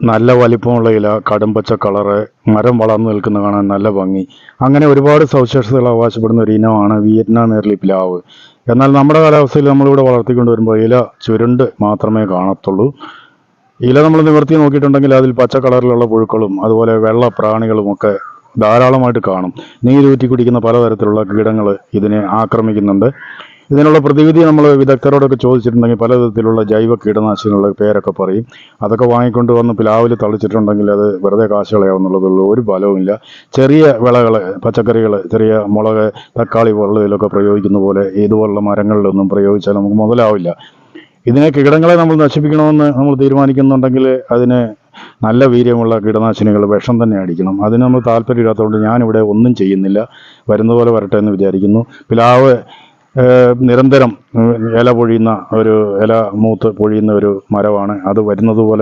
നല്ല വലിപ്പമുള്ള ഇല കടുംപച്ച കളറ് മരം വളർന്നു നിൽക്കുന്ന കാണാൻ നല്ല ഭംഗി. അങ്ങനെ ഒരുപാട് സവിശേഷതകൾ അവകാശപ്പെടുന്ന ഒരു ഇനമാണ് വിയറ്റ്നാം നേർലി പ്ലാവ്. എന്നാൽ നമ്മുടെ കാലാവസ്ഥയിൽ നമ്മളിവിടെ വളർത്തിക്കൊണ്ട് വരുമ്പോൾ ഇല ചുരുണ്ട് മാത്രമേ കാണത്തുള്ളൂ. ഇല നമ്മൾ നിവർത്തി നോക്കിയിട്ടുണ്ടെങ്കിൽ അതിൽ പച്ച കളറിലുള്ള പുഴുക്കളും അതുപോലെ വെള്ള പ്രാണികളും ഒക്കെ ധാരാളമായിട്ട് കാണും. നീരൂറ്റി കുടിക്കുന്ന പലതരത്തിലുള്ള കീടങ്ങൾ ഇതിനെ ആക്രമിക്കുന്നുണ്ട്. ഇതിനുള്ള പ്രതിവിധി നമ്മൾ വിദഗ്ധരോടൊക്കെ ചോദിച്ചിട്ടുണ്ടെങ്കിൽ പലതരത്തിലുള്ള ജൈവ കീടനാശിനികളുടെ പേരൊക്കെ പറയും. അതൊക്കെ വാങ്ങിക്കൊണ്ട് വന്ന് പ്ലാവിൽ തളിച്ചിട്ടുണ്ടെങ്കിൽ അത് വെറുതെ കാശുകളയാവുന്നുള്ളതുള്ളൂ ഒരു ഫലവുമില്ല ചെറിയ വിളകൾ പച്ചക്കറികൾ ചെറിയ മുളക് തക്കാളി പോലുള്ള ഇതിലൊക്കെ പ്രയോഗിക്കുന്ന പോലെ ഇതുപോലുള്ള മരങ്ങളിലൊന്നും പ്രയോഗിച്ചാൽ നമുക്ക് മുതലാവില്ല. ഇതിനെ കീടങ്ങളെ നമ്മൾ നശിപ്പിക്കണമെന്ന് നമ്മൾ തീരുമാനിക്കുന്നുണ്ടെങ്കിൽ അതിന് നല്ല വീര്യമുള്ള കീടനാശിനികൾ വിഷം തന്നെ അടിക്കണം. അതിന് നമ്മൾ താല്പര്യമില്ലാത്തതുകൊണ്ട് ഞാനിവിടെ ഒന്നും ചെയ്യുന്നില്ല. വരുന്ന പോലെ വരട്ടെ എന്ന് വിചാരിക്കുന്നു. പ്ലാവ് നിരന്തരം ഇല പൊഴിയുന്ന ഒരു ഇല മൂത്ത് പൊഴിയുന്ന ഒരു മരമാണ്. അത് വരുന്നത് പോലെ